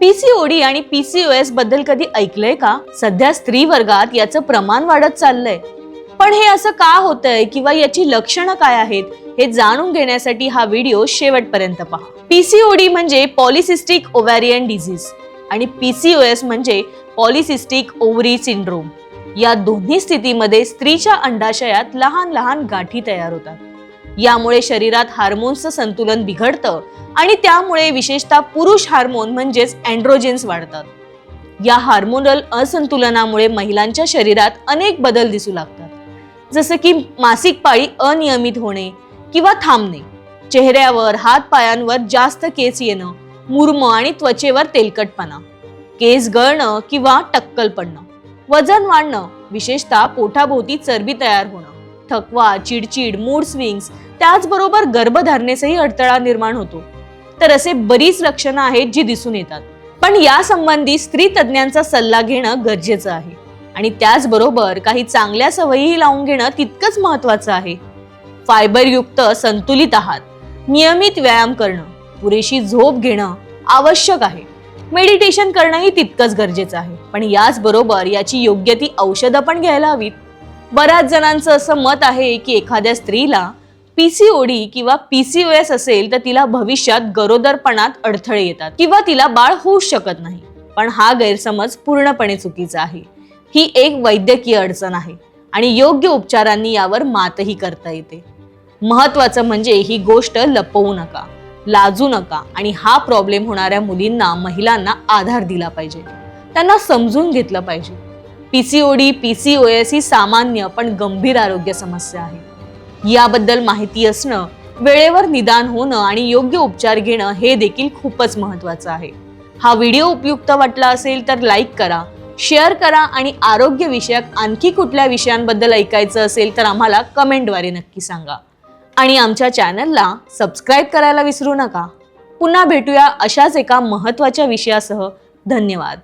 PCOD आणि पीसीओएसबद्दल कधी ऐकलंय का? सध्या स्त्री वर्गात याचं प्रमाण वाढत चाललंय. पण हे असं का होतंय किंवा याची लक्षणं काय आहेत हे जाणून घेण्यासाठी हा व्हिडिओ शेवटपर्यंत पहा. पीसीओडी म्हणजे पॉलिसिस्टिक ओव्हॅरियन डिझीज आणि पीसीओएस म्हणजे पॉलिसिस्टिक ओव्हरी सिंड्रोम. या दोन्ही स्थितीमध्ये स्त्रीच्या अंडाशयात लहान लहान गाठी तयार होतात. यामुळे शरीरात हार्मोन्सचं संतुलन बिघडतं आणि त्यामुळे विशेषतः पुरुष हार्मोन म्हणजेच अँड्रोजेन्स वाढतात. या हार्मोनल असंतुलनामुळे महिलांच्या शरीरात अनेक बदल दिसू लागतात. जसं की मासिक पाळी अनियमित होणे किंवा थांबणे चेहऱ्यावर हात पायांवर जास्त केस येणं मुर्म आणि त्वचेवर तेलकटपणा केस गळणं किंवा टक्कल पडणं वजन वाढणं विशेषतः पोटाभोवती चरबी तयार होणं. थकवा चिडचिड मूड स्विंग्स त्याचबरोबर गर्भधारणेसही अडथळा निर्माण होतो. तर असे बरीच लक्षणं आहेत जी दिसून येतात. पण या संबंधी स्त्री तज्ज्ञांचा सल्ला घेणं गरजेचं आहे. आणि त्याचबरोबर काही चांगल्या सवयीही लावून घेणं तितकंच महत्वाचं आहे. फायबरयुक्त संतुलित आहार नियमित व्यायाम करणं पुरेशी झोप घेणं आवश्यक आहे. मेडिटेशन करणंही तितकंच गरजेचं आहे. पण याचबरोबर याची योग्य ती औषधं पण घ्यायला हवीत. बऱ्याच जणांचं असं मत आहे की एखाद्या स्त्रीला पीसीओडी किंवा पीसीओएस असेल तर तिला भविष्यात गरोदरपणात अडथळे येतात किंवा तिला बाळ होऊ शकत नाही. पण हा गैरसमज पूर्णपणे चुकीचा आहे. ही एक वैद्यकीय अडचण आहे आणि योग्य उपचारांनी यावर मातही करता येते. महत्वाचं म्हणजे ही गोष्ट लपवू नका लाजू नका आणि हा प्रॉब्लेम होणाऱ्या मुलींना महिलांना आधार दिला पाहिजे. त्यांना समजून घेतलं पाहिजे. PC O D P C O S ही सामान्य पण गंभीर आरोग्य समस्या आहे. याबद्दल माहिती असणं वेळेवर निदान होणं आणि योग्य उपचार घेणं हे देखील खूपच महत्त्वाचं आहे. हा व्हिडिओ उपयुक्त वाटला असेल तर लाईक करा शेअर करा आणि आरोग्य विषयक आणखी कुठल्या विषयांबद्दल ऐकायचं असेल तर आम्हाला कमेंटद्वारे नक्की सांगा. आणि आमच्या चॅनलला सबस्क्राईब करायला विसरू नका. पुन्हा भेटूया अशाच एका महत्त्वाच्या विषयासह. धन्यवाद.